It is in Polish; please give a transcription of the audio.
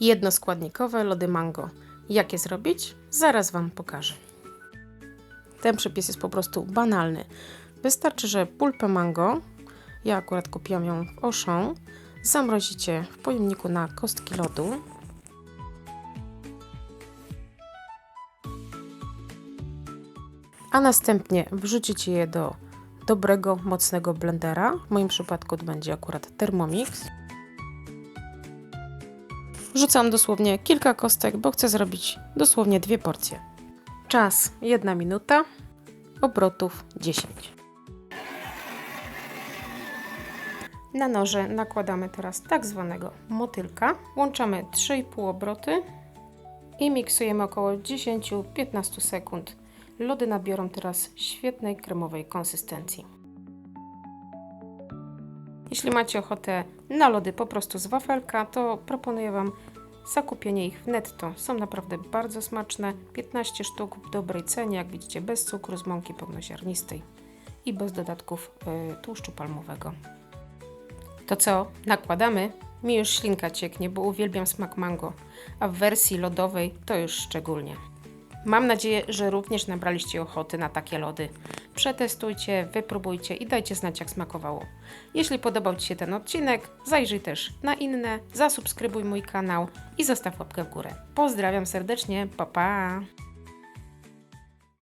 Jednoskładnikowe lody mango. Jak je zrobić? Zaraz Wam pokażę. Ten przepis jest po prostu banalny. Wystarczy, że pulpę mango, ja akurat kupiłam ją w Auchan, zamrozicie w pojemniku na kostki lodu. A następnie wrzucicie je do dobrego, mocnego blendera. W moim przypadku to będzie akurat Thermomix. Wrzucam dosłownie kilka kostek, bo chcę zrobić dosłownie dwie porcje. Czas 1 minuta, obrotów 10. Na noże nakładamy teraz tak zwanego motylka. Łączamy 3,5 obroty i miksujemy około 10-15 sekund. Lody nabiorą teraz świetnej kremowej konsystencji. Jeśli macie ochotę na lody po prostu z wafelka, to proponuję Wam zakupienie ich w netto. Są naprawdę bardzo smaczne. 15 sztuk w dobrej cenie, jak widzicie, bez cukru, z mąki pełnoziarnistej i bez dodatków y, tłuszczu palmowego. To co? Nakładamy? Mi już ślinka cieknie, bo uwielbiam smak mango, a w wersji lodowej to już szczególnie. Mam nadzieję, że również nabraliście ochoty na takie lody. Przetestujcie, wypróbujcie i dajcie znać, jak smakowało. Jeśli podobał Ci się ten odcinek, zajrzyj też na inne, zasubskrybuj mój kanał i zostaw łapkę w górę. Pozdrawiam serdecznie, pa pa!